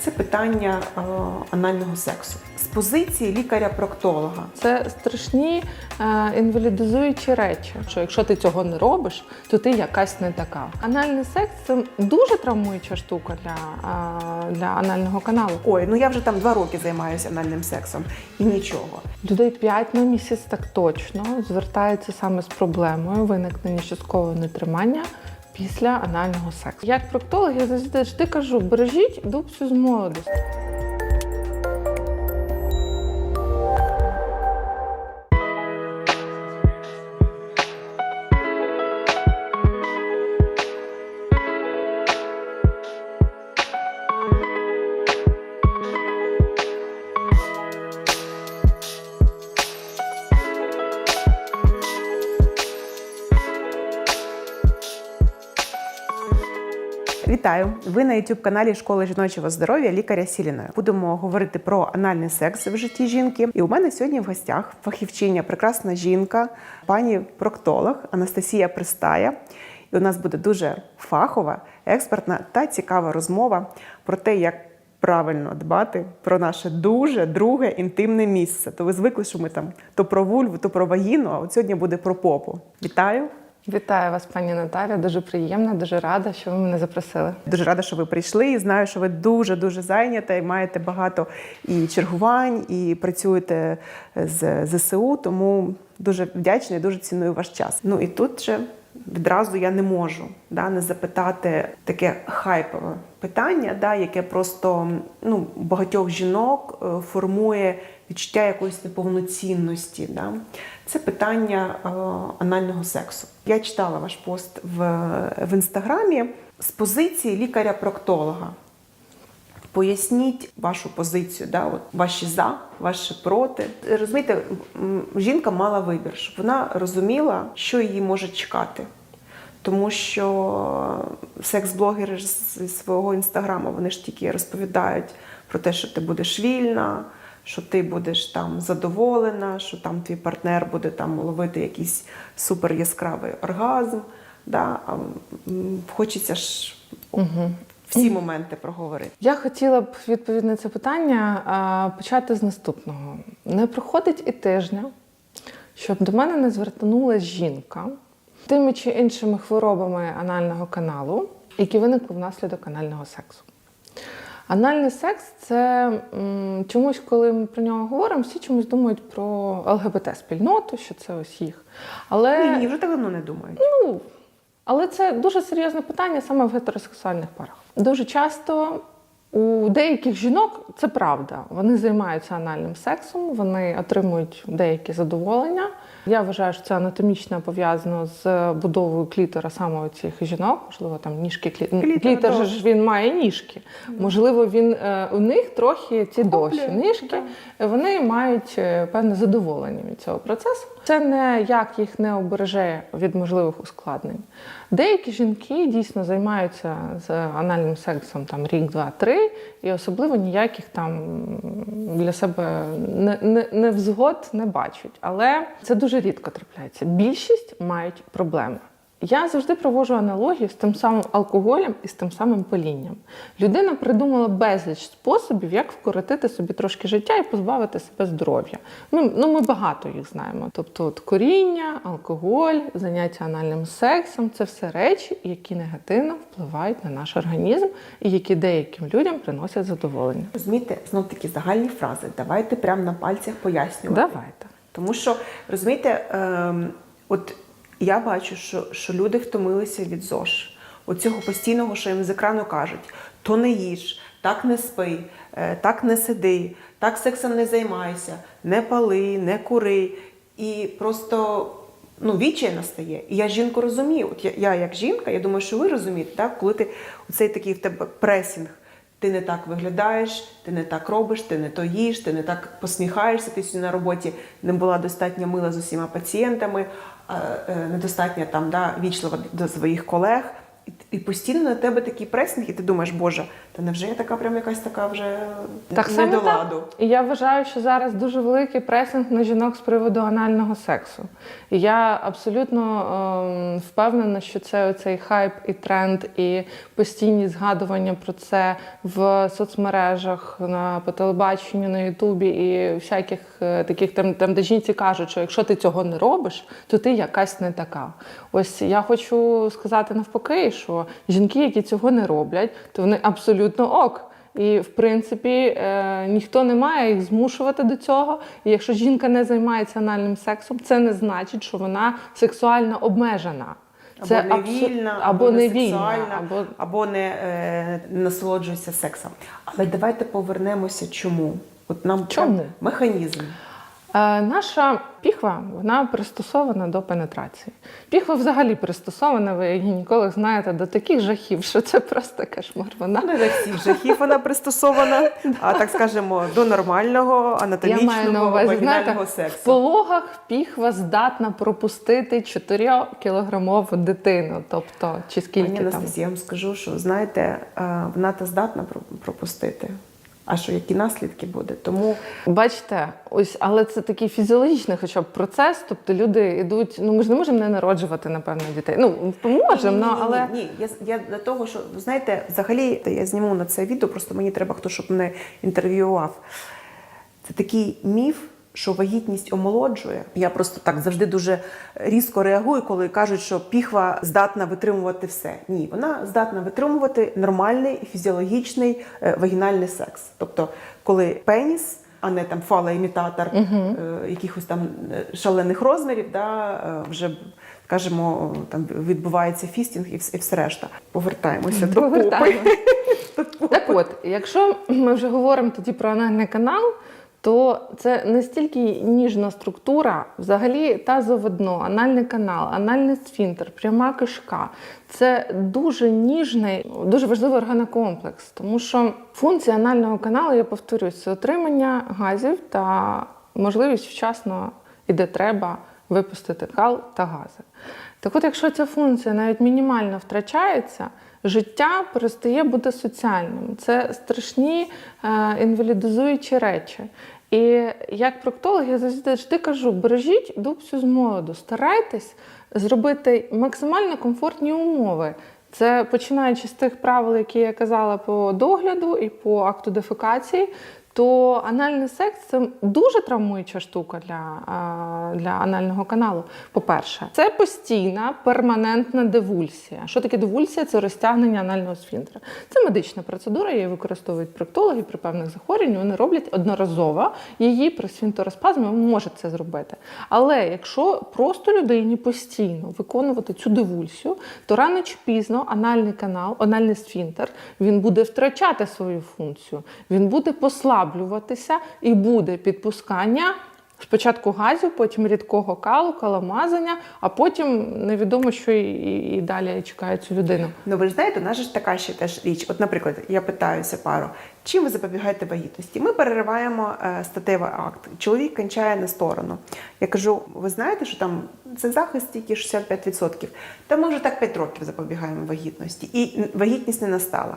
це питання е, анального сексу з позиції лікаря-проктолога. Це страшні е, інвалідизуючі речі. Що якщо ти цього не робиш, то ти якась не така. Анальний секс це дуже травмуюча штука для, е, для анального каналу. Ой, ну я вже там два роки займаюся анальним сексом і нічого. Людей 5 на місяць так точно звертаються саме з проблемою виникнення часткового нетримання після анального сексу. Як проктолог, я завжди кажу, бережіть дубцю з молодості. Вітаю! Ви на youtube каналі Школи жіночого здоров'я лікаря Сіліної. Будемо говорити про анальний секс в житті жінки. І у мене сьогодні в гостях фахівчиня, прекрасна жінка, пані проктолог Анастасія Пристая. І у нас буде дуже фахова, експертна та цікава розмова про те, як правильно дбати про наше дуже друге інтимне місце. То ви звикли, що ми там то про вульву, то про вагіну, а от сьогодні буде про попу. Вітаю! Вітаю вас, пані Наталя. Дуже приємно, дуже рада, що ви мене запросили. Дуже рада, що ви прийшли. І знаю, що ви дуже дуже зайнята і маєте багато і чергувань, і працюєте з ЗСУ. Тому дуже вдячна і дуже ціную ваш час. Ну і тут же відразу я не можу да, не запитати таке хайпове питання, да, яке просто ну, багатьох жінок е, формує відчуття якоїсь неповноцінності. Да? Це питання е, анального сексу. Я читала ваш пост в, в інстаграмі з позиції лікаря-проктолога. Поясніть вашу позицію, да, от ваші за, ваші проти. Розумієте, жінка мала вибір, щоб вона розуміла, що її може чекати. Тому що секс-блогери зі свого інстаграму вони ж тільки розповідають про те, що ти будеш вільна, що ти будеш там задоволена, що там твій партнер буде там ловити якийсь супер яскравий оргазм. Да? Хочеться ж всі моменти проговорити. Я хотіла б відповідь на це питання почати з наступного. Не проходить і тижня, щоб до мене не звернулася жінка тими чи іншими хворобами анального каналу, які виникли внаслідок анального сексу. Анальний секс це м, чомусь, коли ми про нього говоримо, всі чомусь думають про ЛГБТ-спільноту, що це ось їх. Але Ні, ні, вже так давно не думають. Ну, але це дуже серйозне питання саме в гетеросексуальних парах. Дуже часто у деяких жінок це правда. Вони займаються анальним сексом, вони отримують деякі задоволення. Я вважаю, що це анатомічно пов'язано з будовою клітора саме у цих жінок. Можливо, там ніжки клі... Клітор, клітор же ж він має ніжки. Можливо, він е, у них трохи ці довші ніжки. Вони мають е, певне задоволення від цього процесу. Це не як їх не обереже від можливих ускладнень. Деякі жінки дійсно займаються з анальним сексом там рік, два, три, і особливо ніяких там для себе не, не, невзгод не бачать. Але це дуже рідко трапляється. Більшість мають проблеми. Я завжди проводжу аналогію з тим самим алкоголем і з тим самим палінням. Людина придумала безліч способів, як вкоротити собі трошки життя і позбавити себе здоров'я. Ну, ну ми багато їх знаємо. Тобто, от коріння, алкоголь, заняття анальним сексом це все речі, які негативно впливають на наш організм і які деяким людям приносять задоволення. Розумієте, знов такі загальні фрази. Давайте прямо на пальцях пояснювати. Давайте. Тому що, розумієте, ем, от я бачу, що, що люди втомилися від ЗОЖ. Оцього постійного, що їм з екрану кажуть: то не їж, так не спи, е, так не сиди, так сексом не займайся, не пали, не кури. І просто ну, відчай настає. І я жінку розумію. От я, я як жінка, я думаю, що ви розумієте, так? коли ти оцей такий в тебе пресінг. Ти не так виглядаєш, ти не так робиш, ти не то їш, ти не так посміхаєшся. Ти сьогодні на роботі не була достатньо мила з усіма пацієнтами, недостатньо там да, вічлива до своїх колег. І, постійно на тебе такий пресинг, і ти думаєш, боже, та невже я така прям якась така вже Так не до ладу? І я вважаю, що зараз дуже великий пресинг на жінок з приводу анального сексу. І я абсолютно ем, впевнена, що це оцей хайп і тренд, і постійні згадування про це в соцмережах, на по телебаченню, на Ютубі і всяких е, таких там, там, де жінці кажуть, що якщо ти цього не робиш, то ти якась не така. Ось я хочу сказати навпаки, що жінки, які цього не роблять, то вони абсолютно ок. І в принципі е, ніхто не має їх змушувати до цього. І якщо жінка не займається анальним сексом, це не значить, що вона сексуально обмежена. Це не абсо- вільна, або, або не не сексуальна, або або не е, насолоджується сексом. Але давайте повернемося, чому? От нам Чому? механізм. Е, Наша піхва вона пристосована до пенетрації. Піхва взагалі пристосована, ви як гінеколог знаєте, до таких жахів, що це просто кошмар. Вона не до всіх жахів вона пристосована, а так скажемо, до нормального я анатомічного маю на увазі, знаєте, вагінального в пологах піхва здатна пропустити 4 кілограмову дитину. Тобто, чи скільки Пані там. Анастасія, я вам скажу, що знаєте, е, вона та здатна пропустити. А що які наслідки буде? Тому Бачите, ось, але це такий фізіологічний, хоча б процес. Тобто люди йдуть. Ну ми ж не можемо не народжувати, напевно, дітей. Ну поможемо, Ні, ну, ні, ні, але ні, я, я для того, що знаєте, взагалі я зніму на це відео, просто мені треба хто, щоб мене інтерв'ював. Це такий міф, що вагітність омолоджує. Я просто так завжди дуже різко реагую, коли кажуть, що піхва здатна витримувати все. Ні, вона здатна витримувати нормальний фізіологічний е, вагінальний секс. Тобто, коли пеніс. А не там фалоімітатор е, якихось там е, шалених розмірів, да, е, вже скажімо, там відбувається фістінг і все, і все решта. Повертаємося до До попи. Так от, якщо ми вже говоримо тоді про анальний канал, то це не стільки ніжна структура, взагалі тазовидно, анальний канал, анальний сфінктер, пряма кишка. Це дуже ніжний, дуже важливий органокомплекс, тому що функція анального каналу, я повторюсь, це отримання газів та можливість вчасно і де треба випустити кал та гази. Так от, якщо ця функція навіть мінімально втрачається, життя перестає бути соціальним. Це страшні е, інвалідизуючі речі. І як проктолог, я завжди кажу: бережіть дубцю з молоду, старайтесь зробити максимально комфортні умови. Це починаючи з тих правил, які я казала по догляду і по акту дефекації, то анальний секс це дуже травмуюча штука для, для анального каналу. По-перше, це постійна перманентна девульсія. Що таке девульсія? Це розтягнення анального сфінктера. Це медична процедура, її використовують проктологи при певних захворюваннях. Вони роблять одноразово її при сфінктероспазмі може це зробити. Але якщо просто людині постійно виконувати цю девульсію, то рано чи пізно анальний канал, анальний сфінктер, він буде втрачати свою функцію, він буде послаблюватися і буде підпускання. Спочатку газів, потім рідкого калу, каламазання, а потім невідомо, що і, і, і далі чекає цю людину. Ну ви ж знаєте, нас ж така ще теж річ. От, наприклад, я питаюся пару, чим ви запобігаєте вагітності? Ми перериваємо е, статевий акт. Чоловік кончає на сторону. Я кажу: ви знаєте, що там це захист тільки 65%. Та ми вже так 5 років запобігаємо вагітності, і вагітність не настала.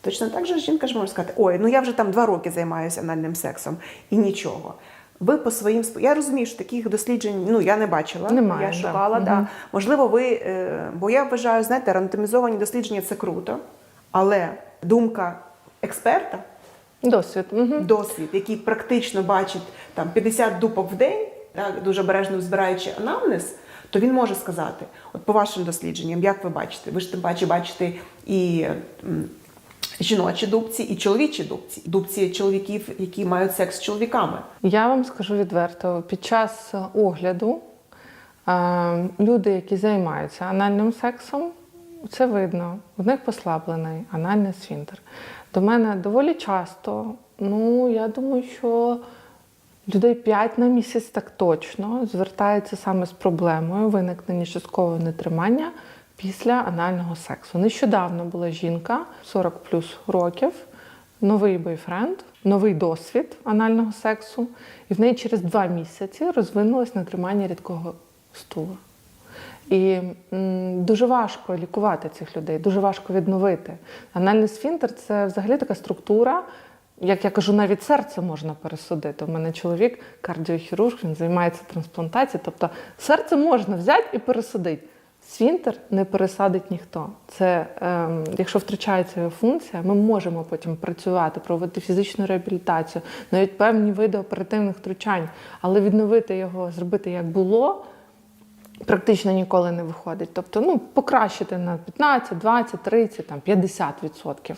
Точно так же жінка ж може сказати: ой, ну я вже там 2 роки займаюся анальним сексом і нічого. Ви по своїм я розумію, що таких досліджень ну я не бачила. Немає, я да. шукала. Мгм. Да. Можливо, ви, е, бо я вважаю, знаєте, рандомізовані дослідження це круто, але думка експерта, Досвід. Угу. досвід, який практично бачить там 50 дупок в день, так, дуже обережно збираючи анамнез, то він може сказати: от по вашим дослідженням, як ви бачите, ви ж тим паче бачите і. Жіночі дубці і чоловічі дубці, дубці чоловіків, які мають секс з чоловіками. Я вам скажу відверто, під час огляду е, люди, які займаються анальним сексом, це видно. В них послаблений анальний сфінктер. До мене доволі часто, ну я думаю, що людей 5 на місяць так точно звертаються саме з проблемою виникнення часткового нетримання після анального сексу. Нещодавно була жінка 40 плюс років, новий бойфренд, новий досвід анального сексу, і в неї через два місяці розвинулось нетримання рідкого стула. І м, дуже важко лікувати цих людей, дуже важко відновити. Анальний сфінктер це взагалі така структура. Як я кажу, навіть серце можна пересадити. У мене чоловік кардіохірург, він займається трансплантацією. Тобто серце можна взяти і пересадити. Сфінктер не пересадить ніхто. Це ем, якщо втрачається функція, ми можемо потім працювати, проводити фізичну реабілітацію, навіть певні види оперативних втручань, але відновити його, зробити як було, практично ніколи не виходить. Тобто, ну, покращити на 15, 20, 30, там, 50%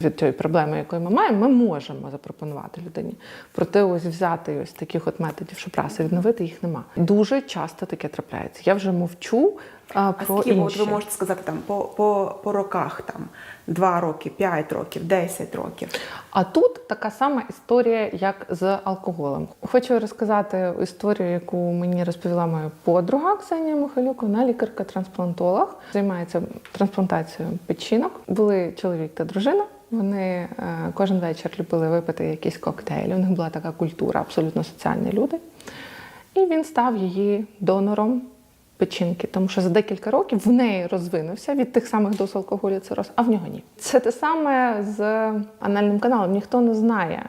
від тієї проблеми, якої ми маємо, ми можемо запропонувати людині. Проте ось взяти ось таких от методів, щоб раз відновити їх нема. Дуже часто таке трапляється. Я вже мовчу а, А про скільки от ви можете сказати там по, по, по роках, там 2 роки, 5 років, 10 років. А тут така сама історія, як з алкоголем. Хочу розказати історію, яку мені розповіла моя подруга Ксенія Михайлюк. Вона лікарка-трансплантолог, займається трансплантацією печінок. Були чоловік та дружина. Вони е, кожен вечір любили випити якісь коктейлі. У них була така культура, абсолютно соціальні люди. І він став її донором печінки, тому що за декілька років в неї розвинувся від тих самих доз алкоголю цироз, а в нього ні. Це те саме з анальним каналом. Ніхто не знає.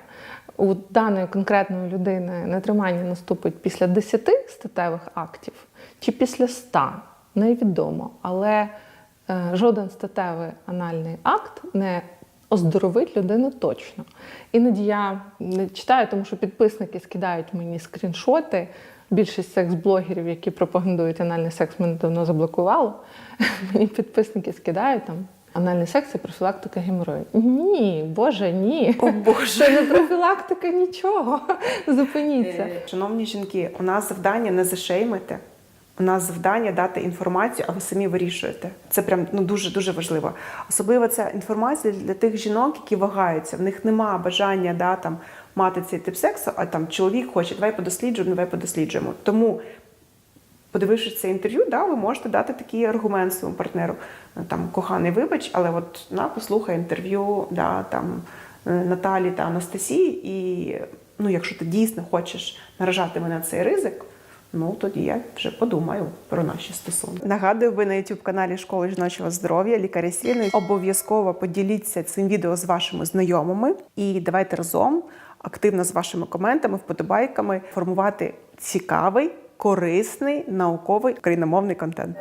У даної конкретної людини нетримання наступить після 10 статевих актів чи після 100, невідомо. Але е, жоден статевий анальний акт не оздоровить людину точно. Іноді я не читаю, тому що підписники скидають мені скріншоти. Більшість секс-блогерів, які пропагандують анальний секс, мене давно заблокувало. Мені підписники скидають там. Анальний секс це профілактика геморою. Ні, боже, ні. О, Боже. Це не профілактика нічого. Зупиніться. Е, Шановні жінки, у нас завдання не зашеймити. У нас завдання дати інформацію, а ви самі вирішуєте. Це прям ну дуже дуже важливо. Особливо ця інформація для тих жінок, які вагаються. В них нема бажання да, там, мати цей тип сексу, а там чоловік хоче, давай подосліджуємо, давай подосліджуємо. Тому, подивившись це інтерв'ю, да, ви можете дати такий аргумент своєму партнеру. Ну, Там, коханий, вибач, але от на послухай інтерв'ю да, там, е, Наталі та Анастасії, і ну, якщо ти дійсно хочеш наражати мене на цей ризик, ну тоді я вже подумаю про наші стосунки. Нагадую, ви на youtube каналі Школи жіночого здоров'я лікарі Сільний. Обов'язково поділіться цим відео з вашими знайомими і давайте разом активно з вашими коментами, вподобайками формувати цікавий, корисний, науковий україномовний контент.